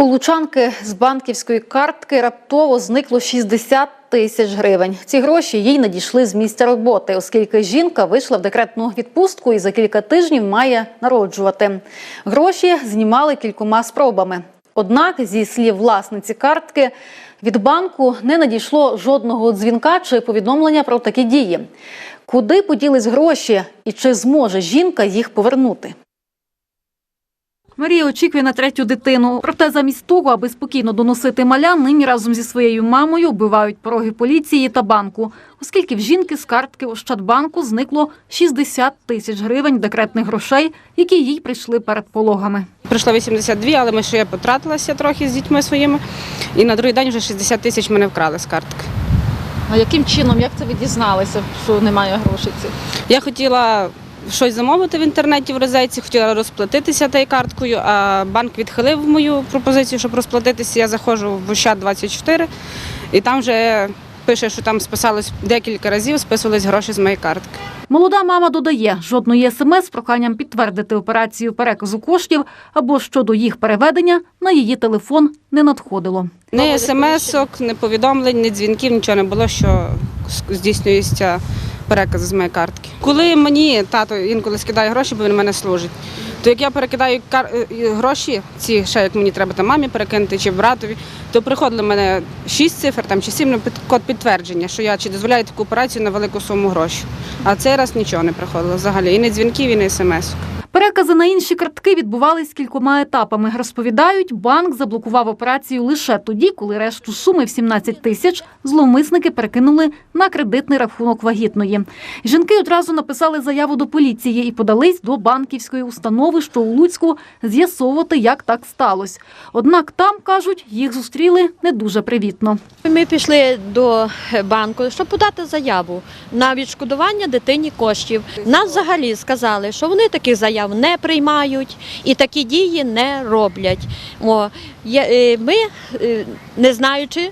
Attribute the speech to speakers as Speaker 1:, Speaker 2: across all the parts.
Speaker 1: У Лучанки з банківської картки раптово зникло 60 тисяч гривень. Ці гроші їй надійшли з місця роботи, оскільки жінка вийшла в декретну відпустку і за кілька тижнів має народжувати. Гроші знімали кількома спробами. Однак, зі слів власниці картки, від банку не надійшло жодного дзвінка чи повідомлення про такі дії. Куди поділись гроші і чи зможе жінка їх повернути? Марія очікує на третю дитину. Проте замість того, аби спокійно доносити маля, нині разом зі своєю мамою вбивають пороги поліції та банку, оскільки в жінки з картки Ощадбанку зникло 60 тисяч гривень декретних грошей, які їй прийшли перед пологами.
Speaker 2: Прийшло 82, але ми ще я потратилася трохи з дітьми своїми. І на другий день вже 60 тисяч мене вкрали з картки.
Speaker 1: А яким чином, як це ви дізналися, що немає грошей цих?
Speaker 2: Я хотіла щось замовити в інтернеті в розетці, хотіла розплатитися тією карткою, а банк відхилив мою пропозицію, щоб розплатитися. Я заходжу в Ощад 24 і там вже пише, що там списалось декілька разів, списувались гроші з моєї картки.
Speaker 1: Молода мама додає, жодної смс з проханням підтвердити операцію переказу коштів або щодо їх переведення на її телефон не надходило.
Speaker 2: Ні смс-ок, ні повідомлень, ні дзвінків, нічого не було, що здійснюється переказ з моєї картки. Коли мені тато інколи скидає гроші, бо він мене служить, то як я перекидаю кар... е, гроші, ці ще як мені треба там мамі перекинути чи братові, то приходили мене шість цифр там, чи 7 код підтвердження, що я чи дозволяю таку операцію на велику суму грошей. А цей раз нічого не приходило взагалі. І не дзвінків, і не смс.
Speaker 1: Перекази на інші картки відбувались кількома етапами. Розповідають, банк заблокував операцію лише тоді, коли решту суми в 17 тисяч зловмисники перекинули на кредитний рахунок вагітної. Жінки одразу написали заяву до поліції і подались до банківської установи, що у Луцьку з'ясовувати, як так сталося. Однак там кажуть, їх зустріли не дуже привітно.
Speaker 3: Ми пішли до банку, щоб подати заяву на відшкодування дитині коштів. Нас взагалі сказали, що вони таких заяв не приймають і такі дії не роблять. Е, ми, е, не знаючи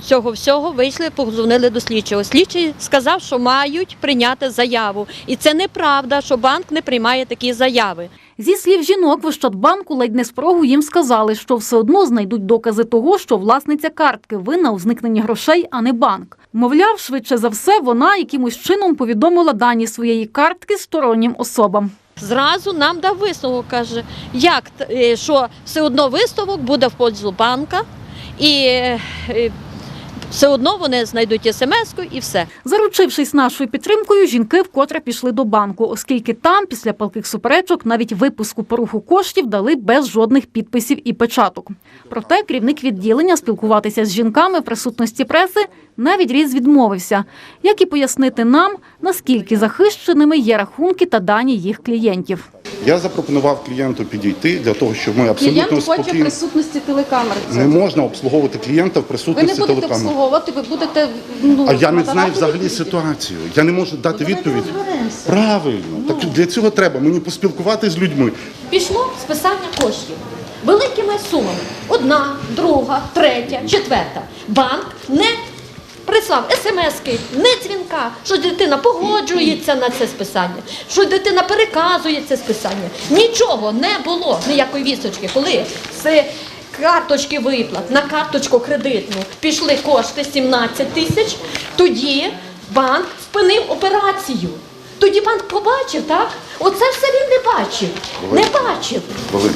Speaker 3: цього всього, вийшли, позвонили до слідчого. Слідчий сказав, що мають прийняти заяву. І це неправда, що банк не приймає такі заяви.
Speaker 1: Зі слів жінок в Ощадбанку ледь не з порогу їм сказали, що все одно знайдуть докази того, що власниця картки винна у зникненні грошей, а не банк. Мовляв, швидше за все, вона якимось чином повідомила дані своєї картки стороннім особам.
Speaker 3: Зразу нам дав висновок, каже, як е, що все одно висновок буде в пользу банка, і е, все одно вони знайдуть смс-ку і все.
Speaker 1: Заручившись нашою підтримкою, жінки вкотре пішли до банку, оскільки там, після палких суперечок, навіть випуску по руху коштів дали без жодних підписів і печаток. Проте керівник відділення спілкуватися з жінками в присутності преси навіть різ відмовився, як і пояснити нам, наскільки захищеними є рахунки та дані їх клієнтів.
Speaker 4: Я запропонував клієнту підійти для того, щоб ми абсолютно спокійно
Speaker 1: присутності телекамер.
Speaker 4: не можна обслуговувати клієнта в присутності телекамер.
Speaker 1: обслуговувати, ви будете ну,
Speaker 4: А я не знаю взагалі ситуацію. Я не можу дати відповідь. Правильно, так для цього треба мені поспілкуватися з людьми.
Speaker 5: пішло списання коштів великими сумами. Одна, друга, третя, четверта. Банк не прислав смски, не дзвінка, що дитина погоджується на це списання, що дитина переказує це списання. Нічого не було, ніякої вісочки. Коли з карточки виплат на карточку кредитну пішли кошти 17 тисяч, тоді банк спинив операцію. Тоді банк побачив, так? Оце все він не бачив. Не бачив.
Speaker 4: Галина,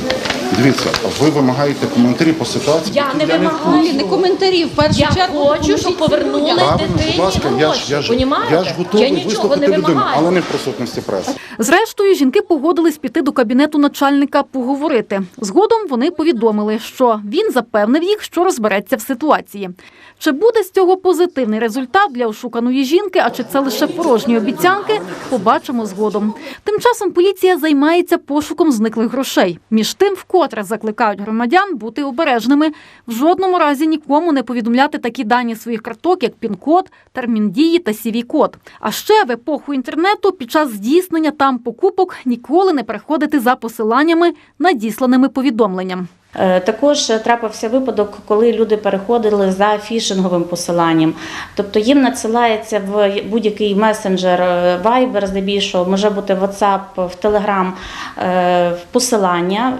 Speaker 4: Дивіться, ви вимагаєте коментарі по ситуації.
Speaker 5: Я не вимагаю.
Speaker 6: Не коментарів. В першу
Speaker 5: Я
Speaker 6: чергу
Speaker 5: хочу, щоб повернули дитині
Speaker 4: будь ласка, я ж,
Speaker 5: гроші.
Speaker 4: я ж,
Speaker 5: понімаєте?
Speaker 4: я ж готовий
Speaker 5: я нічого не
Speaker 4: людину,
Speaker 5: вимагаю.
Speaker 4: але не в присутності преси.
Speaker 1: Зрештою, жінки погодились піти до кабінету начальника поговорити. Згодом вони повідомили, що він запевнив їх, що розбереться в ситуації. Чи буде з цього позитивний результат для ошуканої жінки, а чи це лише порожні обіцянки, побачимо згодом. Тим часом поліція займається пошуком зниклих грошей. Між тим, вкотре закликають громадян бути обережними, в жодному разі нікому не повідомляти такі дані своїх карток, як пін-код, термін дії та CV-код. А ще в епоху інтернету під час здійснення там покупок ніколи не переходити за посиланнями, надісланими повідомленням.
Speaker 6: Е, Також трапився випадок, коли люди переходили за фішинговим посиланням. Тобто їм надсилається в будь-який месенджер е, Viber, здебільшого, може бути WhatsApp, в Telegram е, посилання.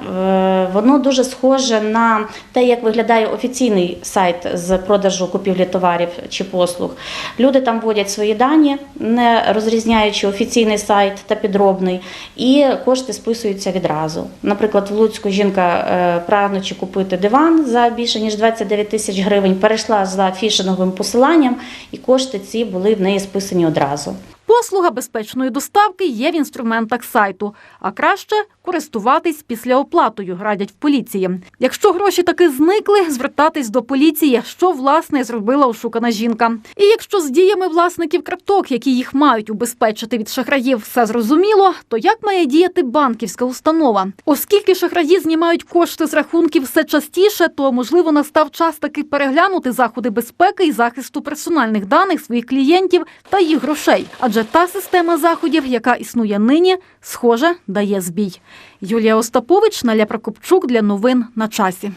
Speaker 6: Воно дуже схоже на те, як виглядає офіційний сайт з продажу купівлі товарів чи послуг. Люди там вводять свої дані, не розрізняючи офіційний сайт та підробний, і кошти списуються відразу. Наприклад, в Луцьку жінка, е, прагнучи купити диван за більше ніж 29 тисяч гривень, перейшла за фішинговим посиланням, і кошти ці були в неї списані одразу.
Speaker 1: Послуга безпечної доставки є в інструментах сайту, а краще користуватись післяоплатою, радять в поліції. Якщо гроші таки зникли, звертатись до поліції, що власне зробила ошукана жінка. І якщо з діями власників карток, які їх мають убезпечити від шахраїв, все зрозуміло, то як має діяти банківська установа? Оскільки шахраї знімають кошти з рахунків все частіше, то можливо настав час таки переглянути заходи безпеки і захисту персональних даних своїх клієнтів та їх грошей. Адже та система заходів, яка існує нині, схоже, дає збій. Юлія Остапович, Наля Прокопчук для новин на часі.